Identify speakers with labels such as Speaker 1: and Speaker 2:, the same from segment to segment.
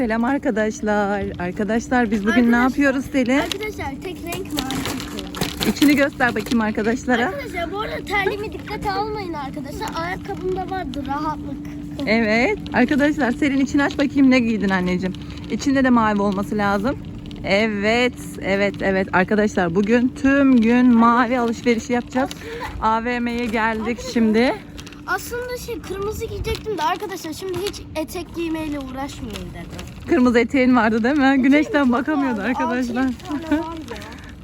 Speaker 1: Selam arkadaşlar. Arkadaşlar biz bugün ne
Speaker 2: Arkadaşlar-
Speaker 1: yapıyoruz Selin?
Speaker 2: Arkadaşlar tek renk mavi.
Speaker 1: İçini göster bakayım arkadaşlara.
Speaker 2: Arkadaşlar bu arada terliğimi dikkate almayın arkadaşlar. Ayakkabımda vardı rahatlık.
Speaker 1: Evet. Arkadaşlar Selin içini aç bakayım ne giydin anneciğim. İçinde de mavi olması lazım. Evet, evet, evet. Arkadaşlar bugün tüm gün mavi alışverişi yapacağız. AVM'ye geldik şimdi.
Speaker 2: Aslında şey kırmızı giyecektim de arkadaşlar şimdi hiç etek giymeyle uğraşmayayım dedim.
Speaker 1: Kırmızı eteğin vardı değil mi? Güneşten bakamıyordu arkadaşlar.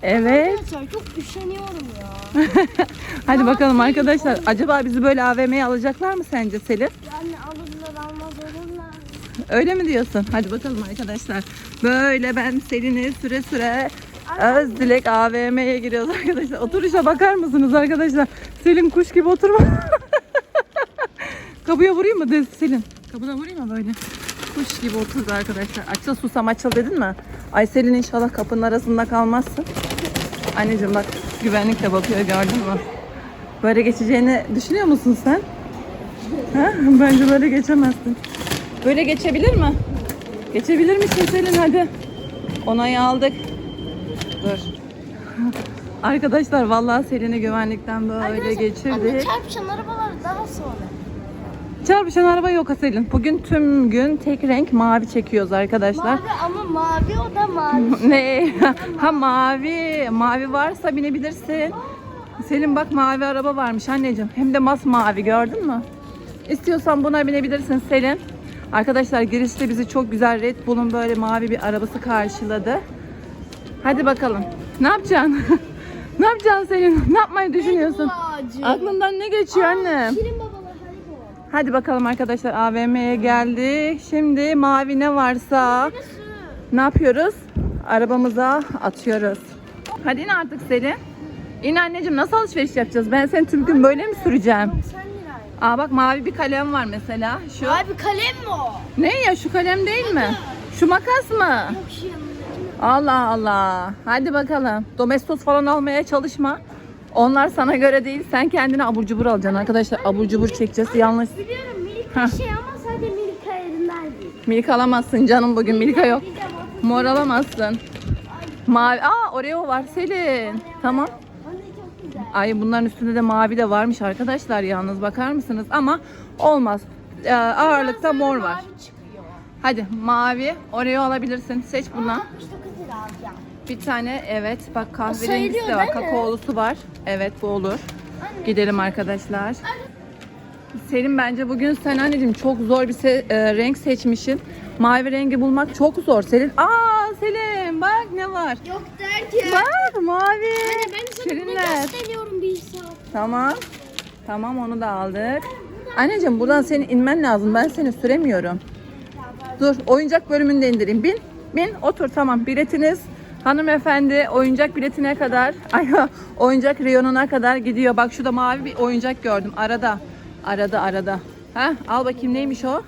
Speaker 1: Evet.
Speaker 2: Arkadaşlar çok üşeniyorum ya.
Speaker 1: Hadi bakalım arkadaşlar. Acaba bizi böyle AVM'ye alacaklar mı sence Selin?
Speaker 2: Yani alırlar almaz olurlar.
Speaker 1: Öyle mi diyorsun? Hadi bakalım arkadaşlar. Böyle ben Selin'i süre süre Özdilek AVM'ye giriyoruz arkadaşlar. Oturuşa bakar mısınız arkadaşlar? Selin kuş gibi oturma. Kapıya vurayım mı Selin? Kapıda vurayım mı böyle? Kuş gibi oturdu arkadaşlar. Açıl susam açıl dedin mi? Ay Selin inşallah kapının arasında kalmazsın. Anneciğim bak güvenlik de bakıyor gördün mü? Böyle geçeceğini düşünüyor musun sen? Ha? Bence böyle geçemezsin. Böyle geçebilir mi? Geçebilir misin Selin hadi. Onayı aldık. Dur. Arkadaşlar vallahi Selin'i güvenlikten böyle
Speaker 2: Arkadaşlar,
Speaker 1: geçirdik.
Speaker 2: çarpışan arabalar daha sonra.
Speaker 1: Çarpışan araba yok Selin. Bugün tüm gün tek renk mavi çekiyoruz arkadaşlar.
Speaker 2: Mavi ama mavi o da mavi.
Speaker 1: Ne? ha mavi. Mavi varsa binebilirsin. Selin bak mavi araba varmış anneciğim. Hem de masmavi gördün mü? İstiyorsan buna binebilirsin Selin. Arkadaşlar girişte bizi çok güzel Red Bull'un böyle mavi bir arabası karşıladı. Hadi bakalım. Ne yapacaksın? ne yapacaksın Selin? Ne yapmayı düşünüyorsun? Aklından ne geçiyor annem?
Speaker 2: Şirin.
Speaker 1: Hadi bakalım arkadaşlar AVM'ye geldik. Şimdi mavi ne varsa ne yapıyoruz? Arabamıza atıyoruz. Hadi in artık Selin. İn anneciğim nasıl alışveriş yapacağız? Ben seni tüm gün böyle mi süreceğim?
Speaker 2: 90 liraydı.
Speaker 1: Aa bak mavi bir kalem var mesela. Şu.
Speaker 2: Abi kalem mi o?
Speaker 1: Ne ya şu kalem değil mi? Şu makas mı?
Speaker 2: Yok şu.
Speaker 1: Allah Allah. Hadi bakalım. Domestos falan almaya çalışma. Onlar sana göre değil. Sen kendine abur cubur alacaksın arkadaşlar. Abur cubur çekeceğiz. Yalnız
Speaker 2: Biliyorum
Speaker 1: Hah.
Speaker 2: Milika şey ama sadece Milika elinden değil.
Speaker 1: Alamazsın canım bugün. Milka yok. Mor alamazsın. Mavi. Aa Oreo var Selin. Tamam.
Speaker 2: Anne çok güzel.
Speaker 1: Ay bunların üstünde de mavi de varmış arkadaşlar yalnız bakar mısınız? Ama olmaz. Ee, ağırlıkta mor var.
Speaker 2: Mavi çıkıyor.
Speaker 1: Hadi mavi Oreo alabilirsin. Seç bundan.
Speaker 2: 69 lira alacağım.
Speaker 1: Bir tane evet bak kahverengisi de var. Kakaolusu var. Evet bu olur.
Speaker 2: Anne.
Speaker 1: Gidelim arkadaşlar. Selim bence bugün sen anneciğim çok zor bir se- e, renk seçmişsin. Mavi rengi bulmak çok zor Selin. Aa Selim bak ne var.
Speaker 2: Yok derken.
Speaker 1: Bak mavi.
Speaker 2: Anne ben sana bunu
Speaker 1: Şirinler.
Speaker 2: gösteriyorum bir saat.
Speaker 1: Tamam. Tamam onu da aldık. Anneciğim buradan senin inmen lazım. Ben seni süremiyorum. Dur oyuncak bölümünü de indireyim. Bin. Bin otur tamam. Biletiniz hanımefendi oyuncak biletine kadar ay oyuncak reyonuna kadar gidiyor. Bak şurada mavi bir oyuncak gördüm. Arada. Arada arada. Ha al bakayım neymiş o?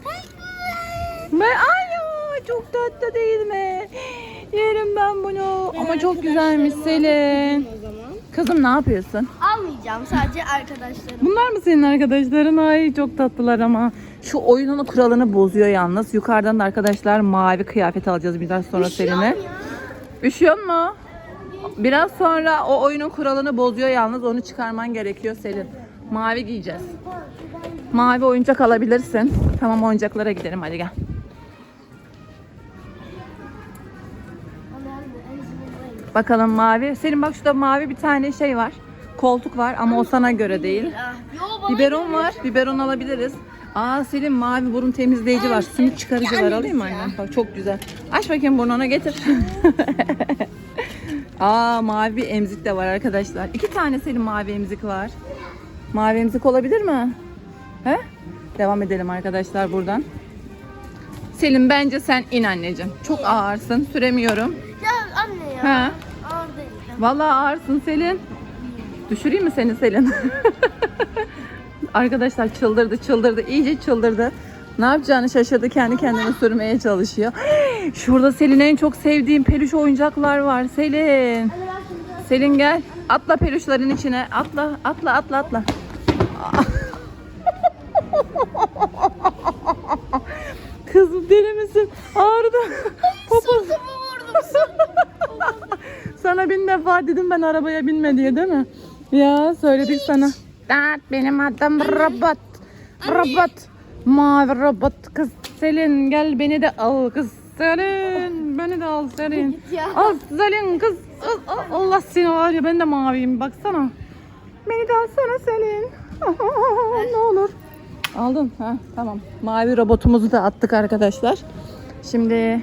Speaker 1: Ben ay ya, çok tatlı değil mi? Yerim ben bunu. Ama çok güzelmiş Selin.
Speaker 2: O zaman.
Speaker 1: Kızım ne yapıyorsun?
Speaker 2: Almayacağım sadece arkadaşlarım.
Speaker 1: Bunlar mı senin arkadaşların? Ay çok tatlılar ama. Şu oyunun kuralını bozuyor yalnız. Yukarıdan da arkadaşlar mavi kıyafet alacağız biraz sonra Selin'e.
Speaker 2: Ya.
Speaker 1: Üşüyor mu? Biraz sonra o oyunun kuralını bozuyor yalnız. Onu çıkarman gerekiyor Selin. Mavi giyeceğiz. Mavi oyuncak alabilirsin. Tamam oyuncaklara gidelim hadi gel. Bakalım mavi. Senin bak şurada mavi bir tane şey var. Koltuk var ama o sana göre değil. Biberon var. Biberon alabiliriz. Aa Selim mavi burun temizleyici var. Sümük çıkarıcı var. Alayım mı annem? Bak çok güzel. Aç bakayım burnuna getir. Aa mavi emzik de var arkadaşlar. İki tane Selim mavi emzik var. Mavi emzik olabilir mi? He? Devam edelim arkadaşlar buradan. Selim bence sen in anneciğim. Çok ağırsın. Süremiyorum.
Speaker 2: Ya.
Speaker 1: Ha?
Speaker 2: Ağır değil.
Speaker 1: Vallahi ağırsın Selin. Düşüreyim mi seni Selin? Arkadaşlar çıldırdı çıldırdı iyice çıldırdı. Ne yapacağını şaşırdı kendi kendine sürmeye çalışıyor. Şurada Selin en çok sevdiğim peluş oyuncaklar var Selin. Selin gel atla peluşların içine atla atla atla atla. Kızım deli misin? Ağrıdı. Popo. Sana bin defa dedim ben arabaya binme diye değil mi? Ya söyledik sana. Dad benim adım robot. Robot. Mavi robot kız Selin gel beni de al kız Selin. Beni de al Selin. Al Selin kız. Al, al. Allah seni var ya ben de maviyim baksana. Beni de alsana Selin. ne olur. Aldın ha tamam. Mavi robotumuzu da attık arkadaşlar. Şimdi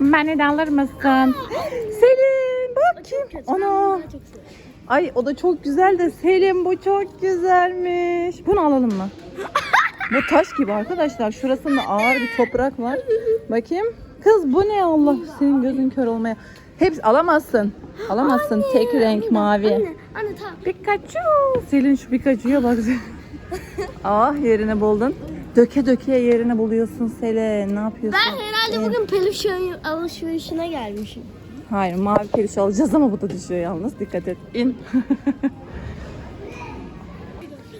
Speaker 1: Beni de alır mısın? Selin bak kim?
Speaker 2: Seviyorum.
Speaker 1: Ay o da çok güzel de Selin bu çok güzelmiş. Bunu alalım mı? bu taş gibi arkadaşlar. Şurasında ağır bir toprak var. Bakayım. Kız bu ne Allah senin gözün kör olmaya. Hepsi alamazsın. Alamazsın. Tek renk mavi.
Speaker 2: Anne, anne tamam.
Speaker 1: Pikachu. Selin şu Pikachu'ya bak. ah yerini buldun. Döke döke yerini buluyorsun Selin. Ne yapıyorsun?
Speaker 2: Ben herhalde bugün peluş alışverişine gelmişim.
Speaker 1: Hayır mavi periş alacağız ama bu da düşüyor yalnız. Dikkat et. İn.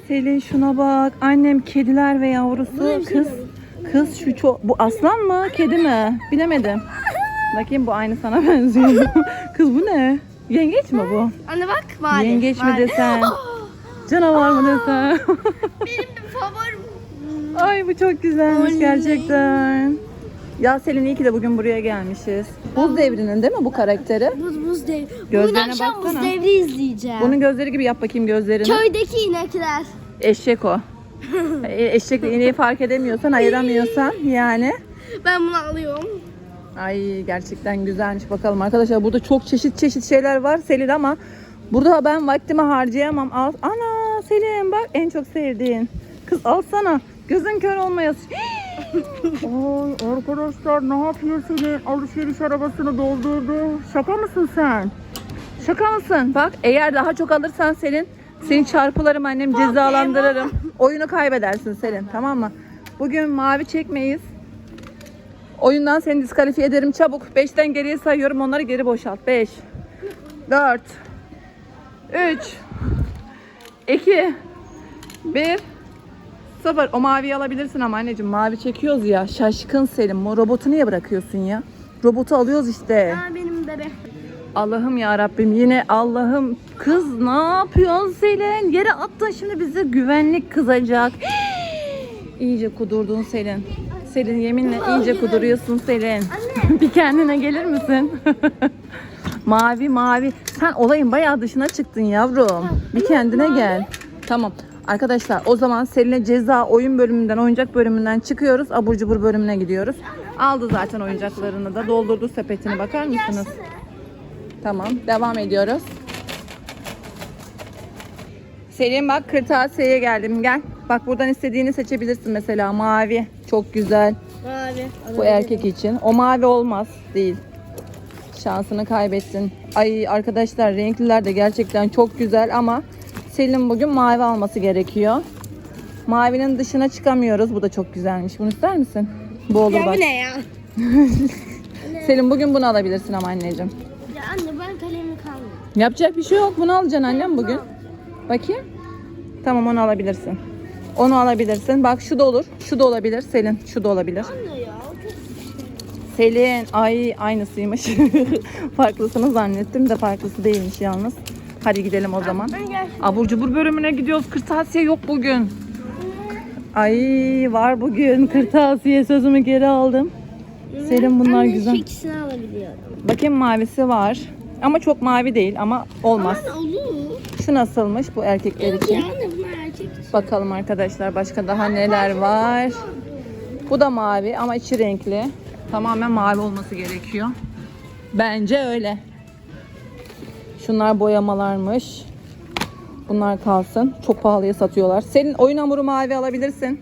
Speaker 1: Selin şuna bak. Annem kediler ve yavrusu. Kız kız şu çok... Bu aslan mı? Kedi mi? Bilemedim. Bakayım bu aynı sana benziyor. kız bu ne? Yengeç mi bu?
Speaker 2: Anne bak mavi.
Speaker 1: Yengeç mi
Speaker 2: mavi.
Speaker 1: desen? Canavar mı desen?
Speaker 2: Benim de favorim.
Speaker 1: Ay bu çok güzelmiş gerçekten. Ya Selin iyi ki de bugün buraya gelmişiz. Buz devrinin değil mi bu karakteri?
Speaker 2: Buz buz dev. Bugün
Speaker 1: Gözlerine
Speaker 2: akşam
Speaker 1: baksana.
Speaker 2: buz devri izleyeceğim.
Speaker 1: Bunun gözleri gibi yap bakayım gözlerini.
Speaker 2: Köydeki inekler.
Speaker 1: Eşek o. E, Eşekle ineği fark edemiyorsan, ayıramıyorsan yani.
Speaker 2: Ben bunu alıyorum.
Speaker 1: Ay gerçekten güzelmiş bakalım arkadaşlar. Burada çok çeşit çeşit şeyler var Selin ama burada ben vaktimi harcayamam. Al. Ana Selin bak en çok sevdiğin. Kız alsana. Gözün kör olmayasın. Ay arkadaşlar ne yapıyor Selin? Alışveriş arabasını doldurdu. Şaka mısın sen? Şaka mısın? Bak eğer daha çok alırsan Selin seni çarpılarım annem cezalandırırım. Oyunu kaybedersin Selin tamam mı? Bugün mavi çekmeyiz. Oyundan seni diskalifiye ederim çabuk. 5'ten geriye sayıyorum onları geri boşalt. 5 4 3 2 1 0 O maviyi alabilirsin ama anneciğim mavi çekiyoruz ya. Şaşkın Selim. O robotu niye bırakıyorsun ya? Robotu alıyoruz işte.
Speaker 2: Aa, benim bebe.
Speaker 1: Allah'ım ya Rabbim yine Allah'ım kız ne yapıyorsun Selin? Yere attın şimdi bizi güvenlik kızacak. iyice kudurdun Selin. Selin yeminle iyice kuduruyorsun Selin. bir kendine gelir misin? mavi mavi. Sen olayın bayağı dışına çıktın yavrum. Bir kendine gel. Tamam. Arkadaşlar o zaman Selin'e ceza oyun bölümünden, oyuncak bölümünden çıkıyoruz. Abur cubur bölümüne gidiyoruz. Aldı zaten oyuncaklarını da. Doldurdu sepetini. Bakar mısınız? Tamam, devam ediyoruz. Selin bak kırtasiyeye geldim. Gel. Bak buradan istediğini seçebilirsin mesela. Mavi. Çok güzel.
Speaker 2: Mavi.
Speaker 1: Bu erkek için. O mavi olmaz. Değil. Şansını kaybettin. Ay arkadaşlar renkliler de gerçekten çok güzel ama Selin bugün mavi alması gerekiyor. Mavinin dışına çıkamıyoruz. Bu da çok güzelmiş. Bunu ister misin? Bu olur
Speaker 2: Ya
Speaker 1: bak.
Speaker 2: bu ne ya?
Speaker 1: Selin bugün bunu alabilirsin ama anneciğim.
Speaker 2: Ya anne ben kalemi kalmadı.
Speaker 1: Yapacak bir şey yok. Bunu alacaksın annem bugün. Bakayım. Tamam onu alabilirsin. Onu alabilirsin. Bak şu da olur. Şu da olabilir. Selin şu da olabilir.
Speaker 2: Anne ya. o çok-
Speaker 1: Selin ay aynısıymış. Farklısını zannettim de farklısı değilmiş yalnız. Hadi gidelim o zaman. Abur cubur bölümüne gidiyoruz. Kırtasiye yok bugün. Ay var bugün. Kırtasiye sözümü geri aldım. Selin bunlar
Speaker 2: Anne,
Speaker 1: güzel.
Speaker 2: ikisini alabiliyorum.
Speaker 1: Bakayım mavisi var. Ama çok mavi değil ama olmaz.
Speaker 2: Anne olur.
Speaker 1: Şu nasılmış bu erkekler için?
Speaker 2: anne bunlar erkek.
Speaker 1: Bakalım arkadaşlar başka daha neler var. Bu da mavi ama içi renkli. Tamamen mavi olması gerekiyor. Bence öyle. Şunlar boyamalarmış. Bunlar kalsın. Çok pahalıya satıyorlar. Senin oyun hamuru mavi alabilirsin.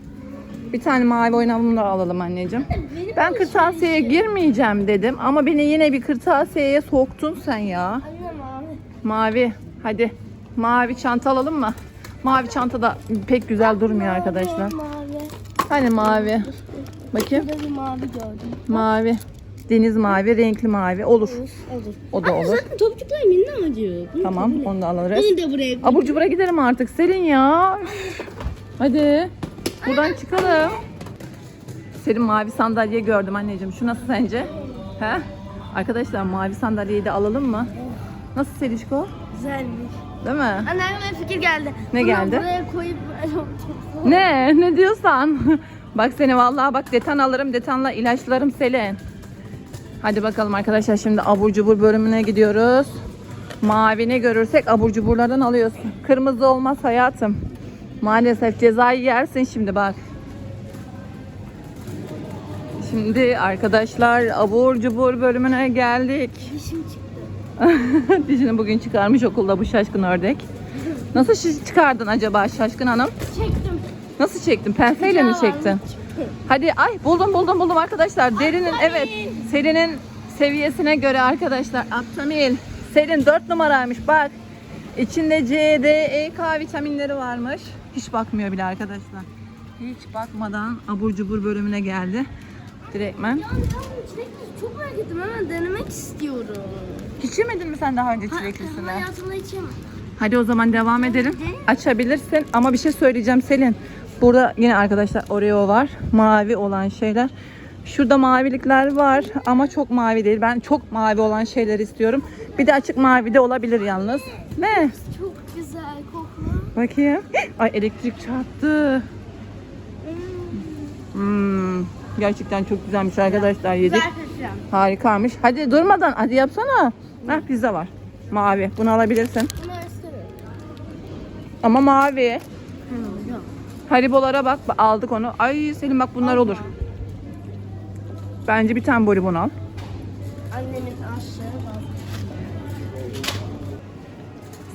Speaker 1: Bir tane mavi oyun hamuru da alalım anneciğim.
Speaker 2: Benim
Speaker 1: Ben kırtasiyeye girmeyeceğim dedim ama beni yine bir kırtasiyeye soktun sen ya.
Speaker 2: Anne mavi.
Speaker 1: Mavi. Hadi. Mavi çanta alalım mı? Mavi çanta da pek güzel durmuyor arkadaşlar.
Speaker 2: Mavi.
Speaker 1: Hani mavi. Bakayım.
Speaker 2: Mavi gördüm.
Speaker 1: Mavi. Deniz mavi, renkli mavi. Olur.
Speaker 2: Olur.
Speaker 1: O da olur.
Speaker 2: Zaten topçuklar minnacık. Bunu
Speaker 1: Tamam,
Speaker 2: kabul et.
Speaker 1: onu da alırız.
Speaker 2: Bunu da buraya koy.
Speaker 1: Abur cubura gidelim artık Selin ya. Hadi. Buradan çıkalım. Senin mavi sandalye gördüm anneciğim. Şu nasıl sence? He? Arkadaşlar mavi sandalyeyi de alalım mı? Nasıl Selişko?
Speaker 2: Güzelmiş.
Speaker 1: Değil mi?
Speaker 2: Anne aklıma fikir geldi.
Speaker 1: Ne
Speaker 2: Bunu
Speaker 1: geldi?
Speaker 2: Buraya koyup
Speaker 1: Ne? Ne diyorsan? bak seni vallahi bak detan alırım. Detanla ilaçlarım Selin. Hadi bakalım arkadaşlar şimdi abur cubur bölümüne gidiyoruz. Mavi ne görürsek abur cuburlardan alıyorsun. Kırmızı olmaz hayatım. Maalesef cezayı yersin şimdi bak. Şimdi arkadaşlar abur cubur bölümüne geldik.
Speaker 2: dişim çıktı.
Speaker 1: Dişini bugün çıkarmış okulda bu şaşkın ördek. Nasıl çıkardın acaba şaşkın hanım?
Speaker 2: Çektim.
Speaker 1: Nasıl çektin? Penseyle mi çektin?
Speaker 2: çıktı.
Speaker 1: Hadi ay buldum buldum buldum arkadaşlar. Derinin evet Selin'in seviyesine göre arkadaşlar Aptamil. Selin 4 numaraymış bak. İçinde C, D, E, K vitaminleri varmış. Hiç bakmıyor bile arkadaşlar. Hiç bakmadan abur cubur bölümüne geldi. Direktmen.
Speaker 2: Ya ben çilekli çok merak ettim. Hemen denemek istiyorum.
Speaker 1: Hiç yemedin mi sen daha önce
Speaker 2: Ha,
Speaker 1: çileklisini?
Speaker 2: Hayatımda hiç yemedim.
Speaker 1: Hadi o zaman devam edelim. Açabilirsin ama bir şey söyleyeceğim Selin. Burada yine arkadaşlar Oreo var. Mavi olan şeyler. Şurada mavilikler var ama çok mavi değil. Ben çok mavi olan şeyler istiyorum. Bir de açık mavi de olabilir yalnız. Ne?
Speaker 2: Çok güzel koklu.
Speaker 1: Bakayım. Ay elektrik çarptı. Hmm, gerçekten çok güzelmiş arkadaşlar yedik.
Speaker 2: Güzel.
Speaker 1: Harikaymış. Hadi durmadan hadi yapsana. Heh, pizza var. Mavi. Bunu alabilirsin.
Speaker 2: Bunu.
Speaker 1: Ama mavi. Haribolara bak aldık onu. Ay Selim bak bunlar olur. Bence bir tane bonibon al.
Speaker 2: Annemin aşağı var.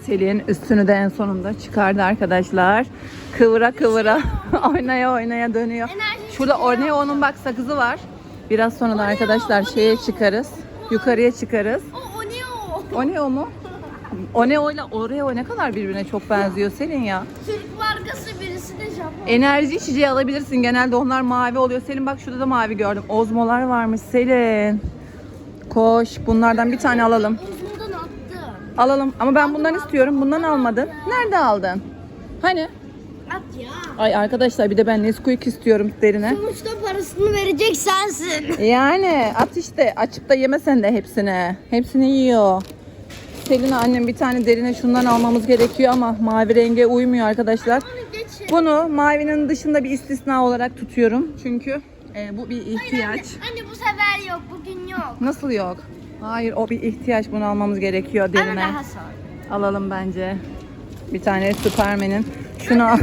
Speaker 1: Selin üstünü de en sonunda çıkardı arkadaşlar. Kıvıra kıvıra oynaya oynaya dönüyor.
Speaker 2: Enerji
Speaker 1: Şurada
Speaker 2: içeceği
Speaker 1: Oreo'nun bak sakızı var. Biraz sonra da arkadaşlar şeye çıkarız. Yukarıya çıkarız.
Speaker 2: O, o ne o?
Speaker 1: Oneo mu? Oneo ile Oreo ne kadar birbirine çok benziyor Selin ya.
Speaker 2: Türk markası birisi Japon.
Speaker 1: Enerji içeceği alabilirsin. Genelde onlar mavi oluyor. Selin bak şurada da mavi gördüm. Ozmolar varmış Selin. Koş. Bunlardan bir tane alalım.
Speaker 2: Attım.
Speaker 1: Alalım. Ama ben bundan istiyorum. Bundan almadın. Nerede aldın? Hani?
Speaker 2: At ya.
Speaker 1: Ay arkadaşlar bir de ben Nesquik istiyorum derine.
Speaker 2: Sonuçta parasını verecek sensin.
Speaker 1: Yani at işte. Açıp da yemesen de hepsini. Hepsini yiyor. Selin annem bir tane derine şundan almamız gerekiyor ama mavi renge uymuyor arkadaşlar.
Speaker 2: Bunu
Speaker 1: mavinin dışında bir istisna olarak tutuyorum. Çünkü e, bu bir ihtiyaç.
Speaker 2: Anne bu sefer yok. Bugün yok.
Speaker 1: Nasıl yok? Hayır o bir ihtiyaç. Bunu almamız gerekiyor derine.
Speaker 2: Ama daha sonra.
Speaker 1: Alalım bence. Bir tane Superman'in. Şunu al.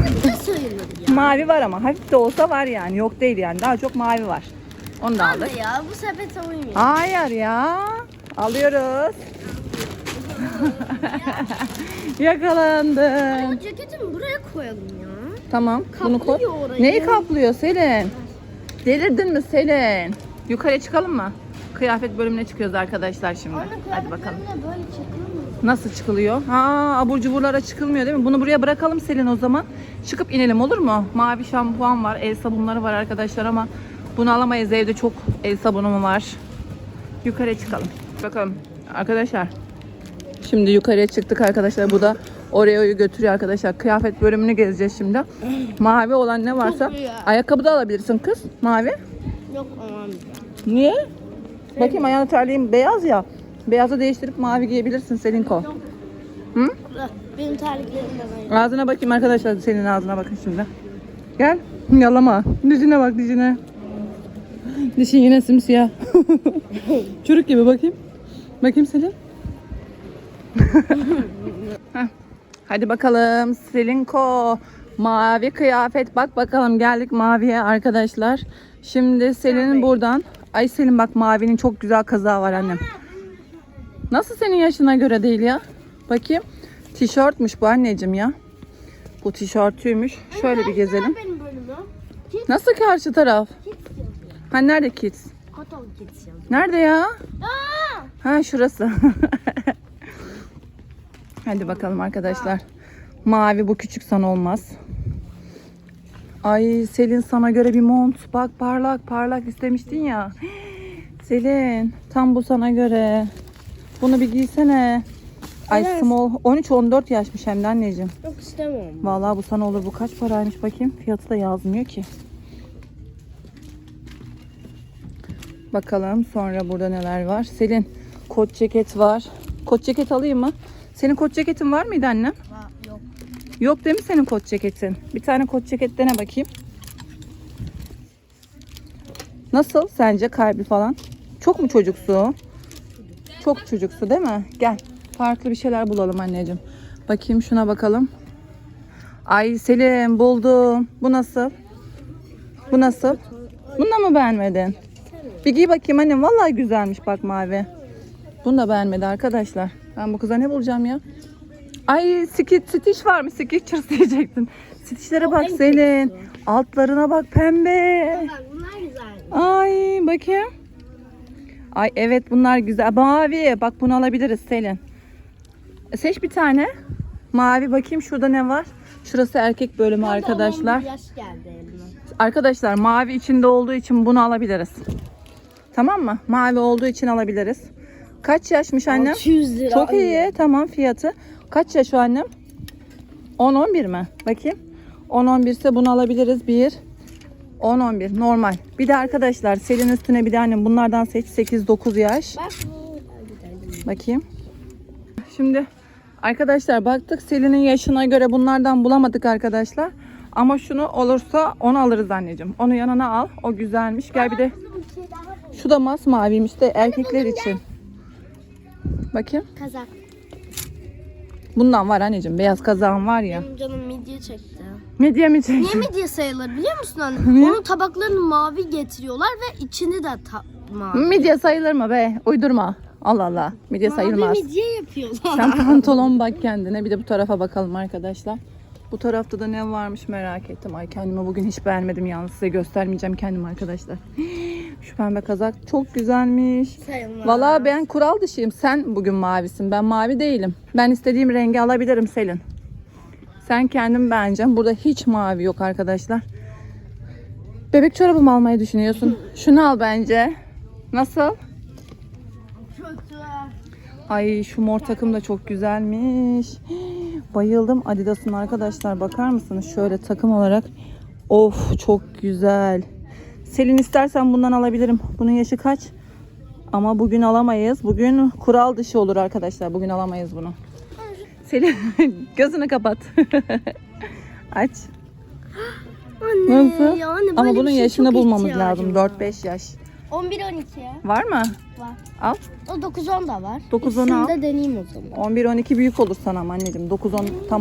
Speaker 1: Mavi var ama hafif de olsa var yani. Yok değil yani. Daha çok mavi var. Onu da aldık.
Speaker 2: Anne ya bu sepete uymuyor.
Speaker 1: Hayır ya. Alıyoruz. Yakalandın.
Speaker 2: Bu ceketimi buraya koyalım ya.
Speaker 1: Tamam. Bunu koy.
Speaker 2: Kaplıyor orayı.
Speaker 1: Neyi kaplıyor Selin? Delirdin mi Selin? Yukarıya çıkalım mı? Kıyafet bölümüne çıkıyoruz arkadaşlar şimdi.
Speaker 2: Anne
Speaker 1: Hadi bakalım.
Speaker 2: kıyafetlerimle böyle çekilir mi?
Speaker 1: Nasıl çıkılıyor? Ha, abur cuburlara çıkılmıyor değil mi? Bunu buraya bırakalım Selin o zaman. Çıkıp inelim olur mu? Mavi şampuan var, el sabunları var arkadaşlar ama bunu alamayız. Evde çok el sabunu var. Yukarıya çıkalım. Bakalım arkadaşlar. Şimdi yukarıya çıktık arkadaşlar. Bu da Oreo'yu götürüyor arkadaşlar. Kıyafet bölümünü gezeceğiz şimdi. Mavi olan ne varsa. Ayakkabı da alabilirsin kız. Mavi.
Speaker 2: Yok aman.
Speaker 1: Niye? Bakayım ayağını terleyeyim. Beyaz ya. Beyazı değiştirip mavi giyebilirsin Selinko. Hı?
Speaker 2: Benim terliklerimden ayrı.
Speaker 1: Ağzına bakayım arkadaşlar. Senin ağzına bakın şimdi. Gel. Yalama. Dişine bak dişine. Dişin yine simsiyah. Çürük gibi bakayım. Bakayım Selin. Hadi bakalım Selinko. Mavi kıyafet. Bak bakalım geldik maviye arkadaşlar. Şimdi Selin'in buradan. Ay Selin bak mavinin çok güzel kazağı var annem. Nasıl senin yaşına göre değil ya? Bakayım. Tişörtmüş bu anneciğim ya. Bu tişörtüymüş. Şöyle bir gezelim. Nasıl karşı taraf? Ha nerede kids? Nerede ya? Ha şurası. Hadi bakalım arkadaşlar. Mavi bu küçük sana olmaz. Ay Selin sana göre bir mont. Bak parlak parlak istemiştin ya. Selin tam bu sana göre. Bunu bir giysene. Ay
Speaker 2: Evet.
Speaker 1: small 13-14 yaşmış hem de anneciğim.
Speaker 2: Yok istemem.
Speaker 1: Vallahi bu sana olur. Bu kaç paraymış bakayım. Fiyatı da yazmıyor ki. Bakalım sonra burada neler var. Selin kot ceket var. Kot ceket alayım mı? Senin kot ceketin var mıydı annem?
Speaker 2: yok.
Speaker 1: Yok değil mi senin kot ceketin? Bir tane kot ceket dene bakayım. Nasıl sence kalbi falan? Çok mu çocuksu? Çok çocuksu değil mi? Gel. Farklı bir şeyler bulalım anneciğim. Bakayım şuna bakalım. Ay Selim buldum. Bu nasıl? Bu nasıl? Bunu da mı beğenmedin? Bir giy bakayım annem. Vallahi güzelmiş bak mavi. Bunu da beğenmedi arkadaşlar. Ben bu kıza ne bulacağım ya? Ay skit stitch var mı? Skechers diyecektin. Stitchlere bak Selin. Altlarına bak pembe.
Speaker 2: Bak bunlar güzel.
Speaker 1: Ay bakayım. Ay evet bunlar güzel. Mavi. Bak bunu alabiliriz Selin. Seç bir tane. Mavi bakayım şurada ne var? Şurası erkek bölümü arkadaşlar.
Speaker 2: Yaş geldi elime.
Speaker 1: Arkadaşlar mavi içinde olduğu için bunu alabiliriz. Tamam mı? Mavi olduğu için alabiliriz. Kaç yaşmış annem?
Speaker 2: 600 lira.
Speaker 1: Çok iyi. Tamam fiyatı. Kaç yaş o annem? 10-11 mi? Bakayım. 10-11 ise bunu alabiliriz. 1 10-11 normal. Bir de arkadaşlar selin üstüne bir de annem bunlardan seç 8-9 yaş.
Speaker 2: Bak.
Speaker 1: Bakayım. Şimdi arkadaşlar baktık Selin'in yaşına göre bunlardan bulamadık arkadaşlar. Ama şunu olursa onu alırız anneciğim. Onu yanına al. O güzelmiş. Gel bir de
Speaker 2: şey
Speaker 1: şu da masmaviymiş de erkekler için. Bakayım.
Speaker 2: Kazak.
Speaker 1: Bundan var anneciğim. Beyaz kazağın var ya.
Speaker 2: Benim canım midye çekti.
Speaker 1: Medya mı çekti?
Speaker 2: Niye midye sayılır biliyor musun anne?
Speaker 1: Niye?
Speaker 2: Onun tabaklarını mavi getiriyorlar ve içini de mavi.
Speaker 1: Midye sayılır mı be? Uydurma. Allah Allah. Midye sayılmaz.
Speaker 2: Mavi midye yapıyorlar.
Speaker 1: Sen pantolon bak kendine. Bir de bu tarafa bakalım arkadaşlar. Bu tarafta da ne varmış merak ettim. Ay kendimi bugün hiç beğenmedim yalnız. Size göstermeyeceğim kendimi arkadaşlar. Şu pembe kazak çok güzelmiş.
Speaker 2: Sayılmaz.
Speaker 1: Valla ben kural dışıyım. Sen bugün mavisin. Ben mavi değilim. Ben istediğim rengi alabilirim Selin. Sen kendin beğeneceksin. Burada hiç mavi yok arkadaşlar. Bebek çorabı mı almayı düşünüyorsun? Şunu al bence. Nasıl? Ay şu mor takım da çok güzelmiş. Bayıldım Adidas'ın arkadaşlar. Bakar mısınız şöyle takım olarak? Of çok güzel. Selin istersen bundan alabilirim. Bunun yaşı kaç? Ama bugün alamayız. Bugün kural dışı olur arkadaşlar. Bugün alamayız bunu. Selin gözünü kapat. Aç.
Speaker 2: Anne,
Speaker 1: Nasıl?
Speaker 2: Yani
Speaker 1: Ama
Speaker 2: böyle
Speaker 1: bunun yaşını bulmamız lazım.
Speaker 2: var.
Speaker 1: 4-5 yaş.
Speaker 2: 11-12
Speaker 1: Var mı?
Speaker 2: var.
Speaker 1: Al.
Speaker 2: O 9-10 da var.
Speaker 1: 9-10
Speaker 2: İkisini
Speaker 1: al.
Speaker 2: de deneyeyim o zaman.
Speaker 1: 11-12 büyük olur sana anneciğim. 9-10 tam